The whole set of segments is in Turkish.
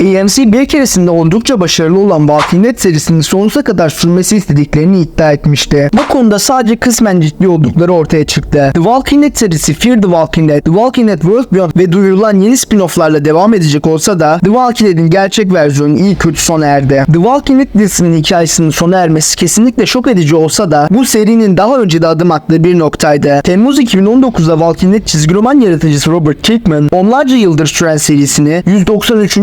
AMC bir keresinde oldukça başarılı olan Walking serisinin sonsuza kadar sürmesi istediklerini iddia etmişti. Bu konuda sadece kısmen ciddi oldukları ortaya çıktı. The Walking Dead serisi Fear the Walking Dead, The Walking Dead World Beyond ve duyurulan yeni spin-off'larla devam edecek olsa da The Walking Dead'in gerçek versiyonu iyi kötü sona erdi. The Walking Dead dizisinin hikayesinin sona ermesi kesinlikle şok edici olsa da bu serinin daha önce de adım attığı bir noktaydı. Temmuz 2019'da Walking Dead çizgi roman yaratıcısı Robert Kirkman onlarca yıldır süren serisini 193.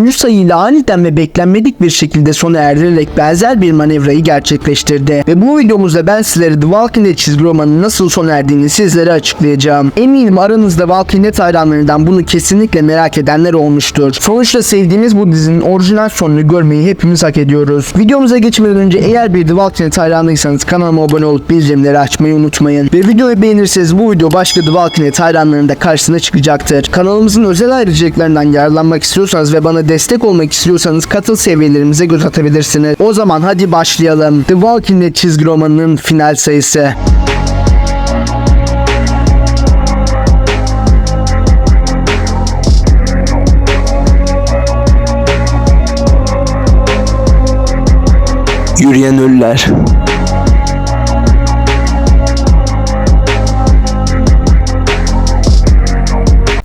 sayıyla aniden ve beklenmedik bir şekilde sona erdirerek benzer bir manevrayı gerçekleştirdi. Ve bu videomuzda ben sizlere The Walking Dead çizgi romanının nasıl sona erdiğini sizlere açıklayacağım. Eminim aranızda Walking Dead hayranlarından bunu kesinlikle merak edenler olmuştur. Sonuçta sevdiğimiz bu dizinin orijinal sonunu görmeyi hepimiz hak ediyoruz. Videomuza geçmeden önce eğer bir The Walking Dead hayranıysanız kanalıma abone olup bildirimleri açmayı unutmayın. Ve videoyu beğenirseniz bu video başka The Walking Dead hayranlarının da karşısına çıkacaktır. Kanalımızın özel ayrıcalıklarından yararlanmak istiyorsanız ve bana destek olmak istiyorsanız katıl seviyelerimize göz atabilirsiniz. O zaman hadi başlayalım. The Walking Dead çizgi romanının final sayısı. Yürüyen ölüler.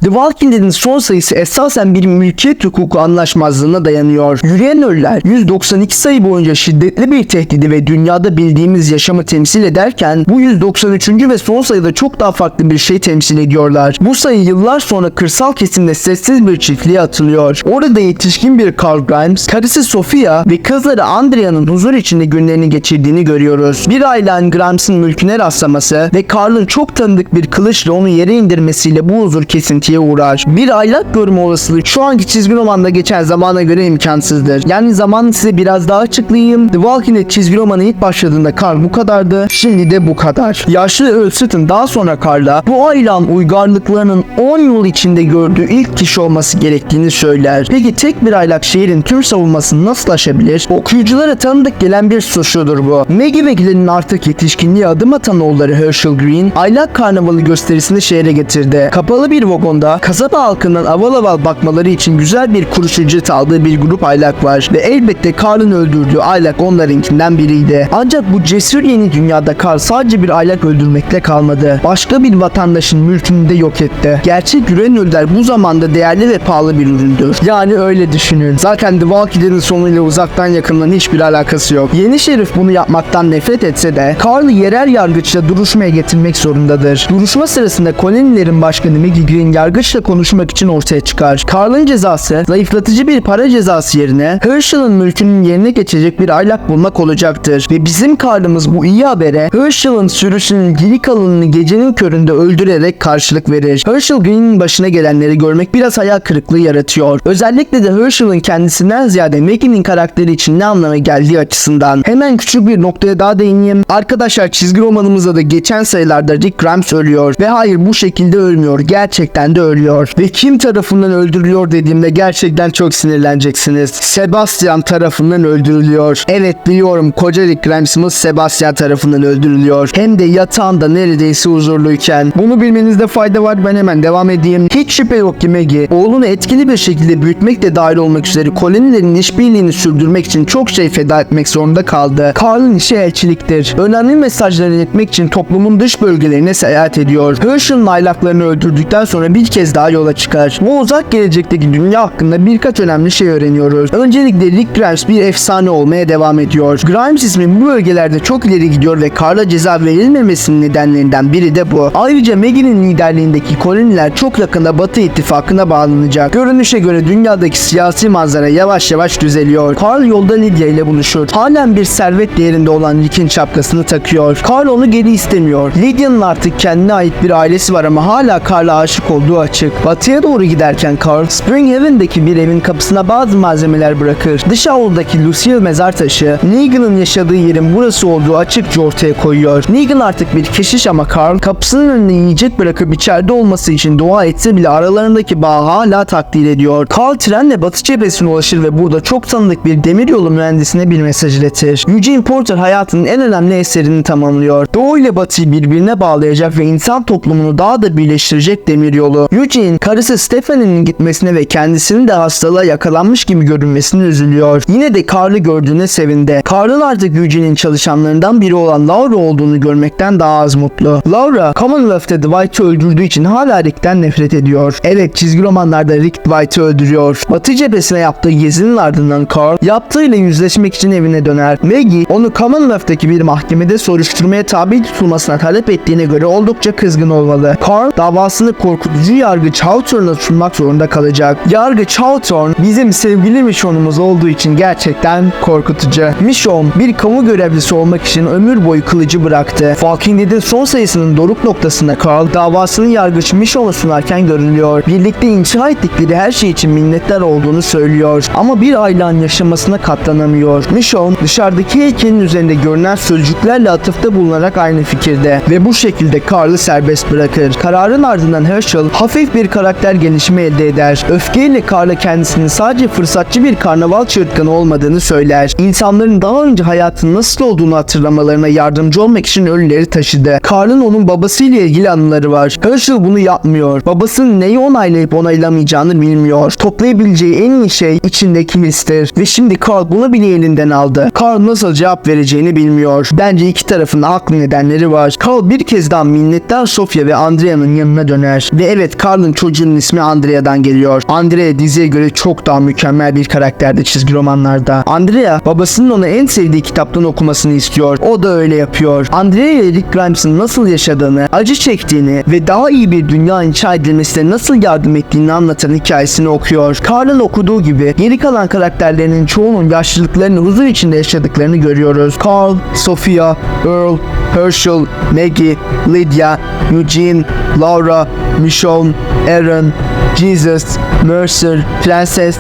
The Walking Dead'in son sayısı esasen bir mülkiyet hukuku anlaşmazlığına dayanıyor. Yürüyen ölüler 192 sayı boyunca şiddetli bir tehdidi ve dünyada bildiğimiz yaşamı temsil ederken bu 193. ve son sayıda çok daha farklı bir şey temsil ediyorlar. Bu sayı yıllar sonra kırsal kesimde sessiz bir çiftliğe atılıyor. Orada yetişkin bir Carl Grimes, karısı Sofia ve kızları Andrea'nın huzur içinde günlerini geçirdiğini görüyoruz. Bir ailen Grimes'in mülküne rastlaması ve Carl'ın çok tanıdık bir kılıçla onu yere indirmesiyle bu huzur kesintiye uğrar. Bir aylak görme olasılığı şu anki çizgi romanda geçen zamana göre imkansızdır. Yani zamanı size biraz daha açıklayayım. The Walking Dead çizgi romanı ilk başladığında Carl bu kadardı. Şimdi de bu kadar. Yaşlı Earl Sutton daha sonra Carl'a bu ailen uygarlıklarının 10 yıl içinde gördüğü ilk kişi olması gerektiğini söyler. Peki tek bir aylak şehrin tüm savunmasını nasıl aşabilir? Okuyuculara tanıdık gelen bir suçludur bu. Maggie ve Glenn'in artık yetişkinliğe adım atan oğulları Herschel Green, aylak karnavalı gösterisini şehre getirdi. Kapalı bir vagonda kasaba halkından aval aval bakmaları için güzel bir kuruş ücret aldığı bir grup aylak var ve elbette Carl'ın öldürdüğü aylak onlarınkinden biriydi. Ancak bu cesur yeni dünyada Carl sadece bir aylak öldürmekle kalmadı. Başka bir vatandaşın mülkünü de yok etti. Gerçek yüren ölüler bu zamanda değerli ve pahalı bir üründür. Yani öyle düşünün. Zaten The Walking sonuyla uzaktan yakından hiçbir alakası yok. Yeni şerif bunu yapmaktan nefret etse de Carl'ı yerel yargıçla duruşmaya getirmek zorundadır. Duruşma sırasında kolonilerin başkanı Maggie Green yargıçla konuşmak için ortaya çıkar. Carl'ın cezası zayıflatıcı bir para cezası yerine Herschel'ın mülkünün yerine geçecek bir aylak bulmak olacaktır. Ve bizim Carl'ımız bu iyi habere Herschel'ın sürüsünün geri kalanını gecenin köründe öldürerek karşılık verir. Herschel Green'in başına gelenleri görmek biraz hayal kırıklığı yaratıyor. Özellikle de Herschel'ın kendisinden ziyade Maggie'nin karakteri için ne anlama geldiği açısından. Hemen küçük bir noktaya daha değineyim. Arkadaşlar çizgi romanımızda da geçen sayılarda Rick Grimes ölüyor. Ve hayır bu şekilde ölmüyor. Gerçekten de ölüyor. Ve kim tarafından öldürülüyor dediğimde gerçekten çok sinirleneceksiniz. Sebastian tarafından öldürülüyor. Evet biliyorum koca Rick Grimes'ımız Sebastian tarafından öldürülüyor. Hem de yatağında neredeyse huzurluyken. Bunu bilmenizde fayda var ben hemen devam edeyim. Hiç şüphe yok ki Maggie oğlunu etkili bir şekilde büyütmek de dahil olmak üzere kolonilerin işbirliğini sürdürmek için çok şey feda etmek zorunda kaldı. Carl'ın işi elçiliktir. Önemli mesajları iletmek için toplumun dış bölgelerine seyahat ediyor. Herschel'ın aylaklarını öldürdükten sonra bir kez daha yola çıkar. Bu uzak gelecekteki dünya hakkında birkaç önemli şey öğreniyoruz. Öncelikle Rick Grimes bir efsane olmaya devam ediyor. Grimes ismi bu bölgelerde çok ileri gidiyor ve Carl'a ceza verilmemesinin nedenlerinden biri de bu. Ayrıca Maggie'nin liderliğindeki koloniler çok yakında Batı ittifakına bağlanacak. Görünüşe göre dünyadaki siyasi manzara yavaş yavaş düzeliyor. Carl yolda Lydia ile buluşur. Halen bir servet değerinde olan Rick'in şapkasını takıyor. Carl onu geri istemiyor. Lydia'nın artık kendine ait bir ailesi var ama hala Carl'a aşık olduğu açık. Batıya doğru giderken Carl, Springhaven'daki bir evin kapısına bazı malzemeler bırakır. Dış avludaki Lucille mezar taşı, Negan'ın yaşadığı yerin burası olduğu açıkça ortaya koyuyor. Negan artık bir keşiş ama Carl kapısının önüne yiyecek bırakıp içeride olması için dua etse bile aralarındaki bağı hala takdir ediyor. Carl trenle batı cephesine ulaşır ve burada çok tanıdık bir demiryolu mühendisine bir mesaj iletir. Eugene Porter hayatının en önemli eserini tamamlıyor. Doğu ile batıyı birbirine bağlayacak ve insan toplumunu daha da birleştirecek demiryolu. Eugene karısı Stephanie'nin gitmesine ve kendisinin de hastalığa yakalanmış gibi görünmesine üzülüyor. Yine de Carl'ı gördüğüne sevindi. Carl'ın artık Eugene'in çalışanlarından biri olan Laura olduğunu görmekten daha az mutlu. Laura, Commonwealth'te Dwight'ı öldürdüğü için hala Rick'ten nefret ediyor. Evet çizgi romanlarda Rick Dwight'ı öldürüyor. Batı cephesine yaptığı gezinin ardından Carl yaptığıyla yüzleşmek için evine döner. Maggie onu Commonwealth'taki bir mahkemede soruşturmaya tabi tutulmasına talep ettiğine göre oldukça kızgın olmalı. Carl davasını korkutucu yargıç Hawthorne'a sunmak zorunda kalacak. Yargıç Hawthorne bizim sevgili Michonne'umuz olduğu için gerçekten korkutucu. Michonne bir kamu görevlisi olmak için ömür boyu kılıcı bıraktı. Walking Dead'in son sayısının doruk noktasında Carl davasını yargıç Michonne'a sunarken görülüyor. Birlikte inşa ettikleri her şey için minnettar olduğunu söylüyor. Ama bir ailen yaşamasına katlanamıyor. Michonne dışarıdaki heykelin üzerinde görünen sözcüklerle atıfta bulunarak aynı fikirde ve bu şekilde Carl'ı serbest bırakır. Kararın ardından Herschel hafif bir karakter gelişimi elde eder. Öfkeyle Carl'a kendisinin sadece fırsatçı bir karnaval çığırtkanı olmadığını söyler. İnsanların daha önce hayatın nasıl olduğunu hatırlamalarına yardımcı olmak için ölüleri taşıdı. Carl'ın onun babasıyla ilgili anıları var. Herschel bunu yapmıyor. Babasının neyi onaylayıp onaylamayacağını bilmiyor. Toplayabileceği en iyi şey içindeki histir. Ve şimdi Carl bunu bile elinden aldı. Carl nasıl cevap vereceğini bilmiyor. Bence iki tarafın haklı nedenleri var. Carl bir kez daha minnettar Sofia ve Andrea'nın yanına döner. Ve evet Carl'ın çocuğunun ismi Andrea'dan geliyor. Andrea diziye göre çok daha mükemmel bir karakterdi çizgi romanlarda. Andrea babasının ona en sevdiği kitaptan okumasını istiyor. O da öyle yapıyor. Andrea ile Rick Grimes'ın nasıl yaşadığını, acı çektiğini ve daha iyi bir dünya inşa edilmesine nasıl yardım ettiğini anlatan hikayesini okuyor. Carl'ın okuduğu gibi geri kalan karakterlerinin çoğunun yaşlılıklarını huzur içinde yaşadıklarını görüyoruz. Carl, Sophia, Earl, Herschel, Maggie, Lydia, Eugene, Laura, Michonne, Aaron, Jesus, Mercer, Prenses,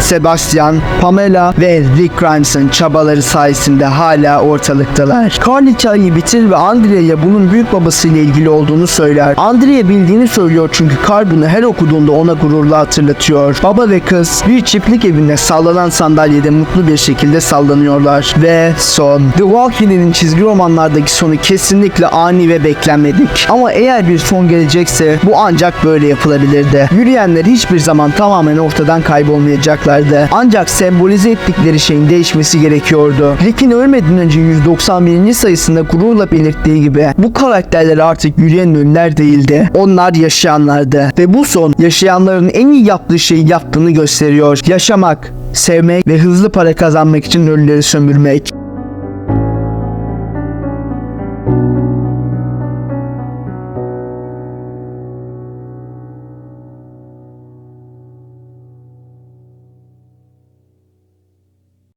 Sebastian, Pamela ve Rick Grimes'ın çabaları sayesinde hala ortalıktalar. Carl hikayeyi bitir ve Andrea'ya bunun büyük babasıyla ilgili olduğunu söyler. Andrea bildiğini söylüyor çünkü Carl bunu her okuduğunda ona gururla hatırlatıyor. Baba ve kız bir çiftlik evinde sallanan sandalyede mutlu bir şekilde sallanıyorlar. Ve son. The Walking Dead'in çizgi romanlardaki sonu kesinlikle ani ve beklenmedik. Ama eğer bir son gelecekse bu ancak böyle yapılabilirdi. Yürüyenler hiçbir zaman tamamen ortadan kaybolmayacaklardı. Ancak sembolize ettikleri şeyin değişmesi gerekiyordu. Rick'in ölmeden önce 191. sayısında gururla belirttiği gibi bu karakterler artık yürüyen ölüler değildi. Onlar yaşayanlardı. Ve bu son yaşayanların en iyi yaptığı şeyi yaptığını gösteriyor. Yaşamak, sevmek ve hızlı para kazanmak için ölüleri sömürmek.